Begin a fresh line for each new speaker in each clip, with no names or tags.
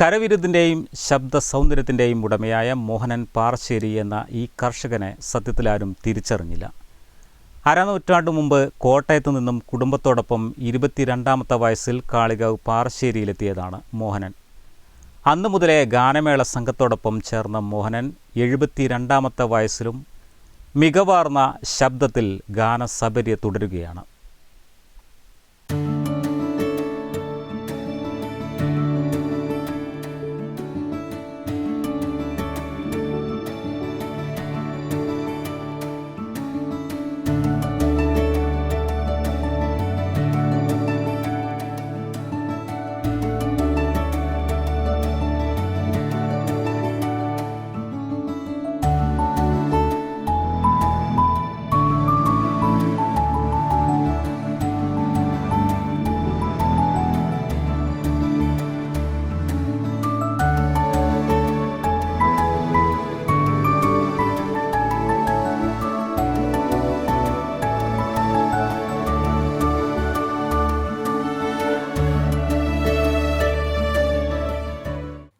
കരവിരുതിന്റെയും ശബ്ദ സൗന്ദര്യത്തിന്റെയും ഉടമയായ മോഹനൻ പാറശ്ശേരി എന്ന ഈ കർഷകനെ സത്യത്തിലാരും തിരിച്ചറിഞ്ഞില്ല. അരനൂറ്റാണ്ടു മുമ്പ് കോട്ടയത്തു നിന്നും കുടുംബത്തോടൊപ്പം ഇരുപത്തിരണ്ടാമത്തെ വയസ്സിൽ കാളികാവ് പാറശ്ശേരിയിലെത്തിയതാണ് മോഹനൻ. അന്നു മുതലേ ഗാനമേള സംഘത്തോടൊപ്പം ചേർന്ന മോഹനൻ എഴുപത്തിരണ്ടാമത്തെ വയസ്സിലും മികവാർന്ന ശബ്ദത്തിൽ ഗാനസബര്യ തുടരുകയാണ്.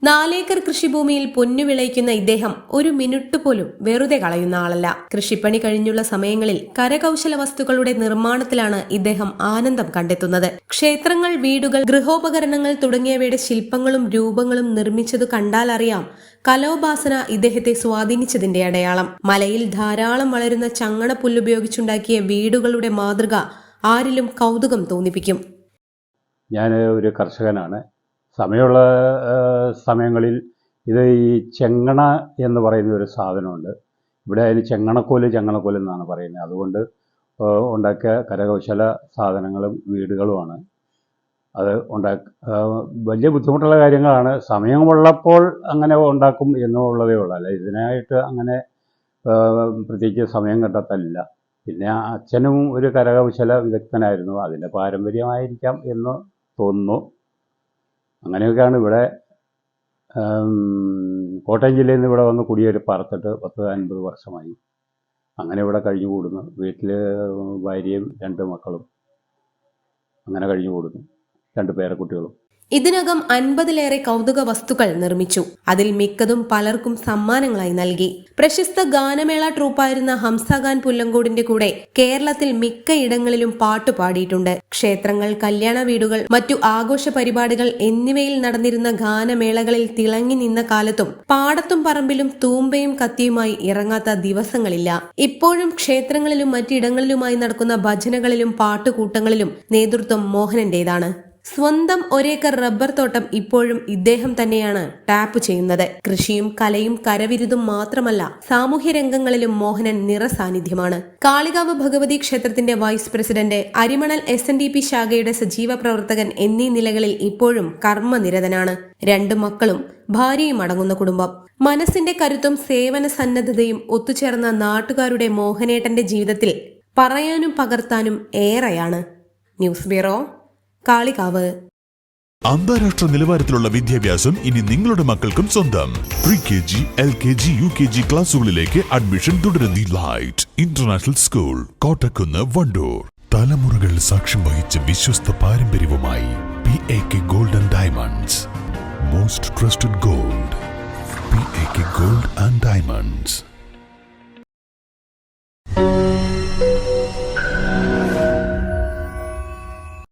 നാലേക്കർ കൃഷിഭൂമിയിൽ പൊന്നു വിളയിക്കുന്ന ഇദ്ദേഹം ഒരു മിനിറ്റ് പോലും വെറുതെ കളയുന്ന ആളല്ല. കൃഷിപ്പണി കഴിഞ്ഞുള്ള സമയങ്ങളിൽ കരകൗശല വസ്തുക്കളുടെ നിർമ്മാണത്തിലാണ് ഇദ്ദേഹം ആനന്ദം കണ്ടെത്തുന്നത്. ക്ഷേത്രങ്ങൾ വീടുകൾ ഗൃഹോപകരണങ്ങൾ തുടങ്ങിയവയുടെ ശില്പങ്ങളും രൂപങ്ങളും നിർമ്മിച്ചതു കണ്ടാലറിയാം കലോപാസന ഇദ്ദേഹത്തെ സ്വാധീനിച്ചതിന്റെ അടയാളം. മലയിൽ ധാരാളം വളരുന്ന ചങ്ങണ പുല്ലുപയോഗിച്ചുണ്ടാക്കിയ വീടുകളുടെ മാതൃക ആരിലും കൗതുകം തോന്നിപ്പിക്കും.
ഞാൻ ഒരു കർഷകനാണ്. സമയമുള്ള സമയങ്ങളിൽ ഇത് ഈ ചെങ്ങണ എന്ന് പറയുന്ന ഒരു സാധനമുണ്ട്. ഇവിടെ അതിന് ചെങ്ങണക്കോൽ ചെങ്ങണക്കോൽ എന്നാണ് പറയുന്നത്. അതുകൊണ്ട് ഉണ്ടാക്കിയ കരകൗശല സാധനങ്ങളും വീടുകളുമാണ്. അത് ഉണ്ടാക്ക വലിയ ബുദ്ധിമുട്ടുള്ള കാര്യങ്ങളാണ്. സമയമുള്ളപ്പോൾ അങ്ങനെ ഉണ്ടാക്കും എന്നുള്ളതേ ഉള്ളൂ. അല്ല ഇതിനായിട്ട് അങ്ങനെ പ്രത്യേകിച്ച് സമയം കണ്ടെത്തലില്ല പിന്നെ അച്ഛനും ഒരു കരകൗശല വിദഗ്ധനായിരുന്നു. അതിന്റെ പാരമ്പര്യമായിരിക്കാം എന്ന് തോന്നുന്നു. അങ്ങനെയൊക്കെയാണ് ഇവിടെ കോട്ടയം ജില്ലയിൽ നിന്ന് ഇവിടെ വന്ന് കുടിയേറി പാർത്തിട്ട് പത്ത് അൻപത് വർഷമായി. അങ്ങനെ ഇവിടെ കഴിഞ്ഞു കൂടുന്നു വീട്ടിൽ ഭാര്യയും രണ്ട് മക്കളും അങ്ങനെ കഴിഞ്ഞു കൂടുന്നു രണ്ട് പേരക്കുട്ടികളും
ഇതിനകം അൻപതിലേറെ കൗതുക വസ്തുക്കൾ നിർമ്മിച്ചു. അതിൽ മിക്കതും പലർക്കും സമ്മാനങ്ങളായി നൽകി. പ്രശസ്ത ഗാനമേള ട്രൂപ്പായിരുന്ന ഹംസഖാൻ പുല്ലങ്കോടിന്റെ കൂടെ കേരളത്തിൽ മിക്കയിടങ്ങളിലും പാട്ടു പാടിയിട്ടുണ്ട്. ക്ഷേത്രങ്ങൾ കല്യാണ വീടുകൾ മറ്റു ആഘോഷ പരിപാടികൾ എന്നിവയിൽ നടന്നിരുന്ന ഗാനമേളകളിൽ തിളങ്ങി നിന്ന കാലത്തും പാടത്തും പറമ്പിലും തൂമ്പയും കത്തിയുമായി ഇറങ്ങാത്ത ദിവസങ്ങളില്ല. ഇപ്പോഴും ക്ഷേത്രങ്ങളിലും മറ്റിടങ്ങളിലുമായി നടക്കുന്ന ഭജനകളിലും പാട്ടുകൂട്ടങ്ങളിലും നേതൃത്വം മോഹനന്റേതാണ്. സ്വന്തം ഒരേക്കർ റബ്ബർ തോട്ടം ഇപ്പോഴും ഇദ്ദേഹം തന്നെയാണ് ടാപ്പ് ചെയ്യുന്നത്. കൃഷിയും കലയും കരവിരുതും മാത്രമല്ല സാമൂഹ്യ രംഗങ്ങളിലും മോഹനൻ നിറസാന്നിധ്യമാണ് കാളികാവ് ഭഗവതി ക്ഷേത്രത്തിന്റെ vice president Arimanal S N D P ശാഖയുടെ സജീവ പ്രവർത്തകൻ എന്നീ നിലകളിൽ ഇപ്പോഴും കർമ്മനിരതനാണ്. രണ്ടു മക്കളും ഭാര്യയും അടങ്ങുന്ന കുടുംബം. മനസ്സിന്റെ കരുത്തും സേവന സന്നദ്ധതയും ഒത്തുചേർന്ന നാട്ടുകാരുടെ മോഹനേട്ടന്റെ ജീവിതത്തിൽ പറയാനും പകർത്താനും ഏറെയാണ്. News bureau Kalikavu.
അന്താരാഷ്ട്ര നിലവാരത്തിലുള്ള വിദ്യാഭ്യാസം ഇനി നിങ്ങളുടെ മക്കൾക്കും സ്വന്തം. Pre K G L K G U K G ക്ലാസുകളിലേക്ക് admission തുടരുന്നു light international school Kottakkunnu Wandoor. തലമുറകൾ സാക്ഷ്യം വഹിച്ച വിശ്വസ്ത പാരമ്പര്യവുമായി P A K golden diamonds most trusted gold P A K gold and diamonds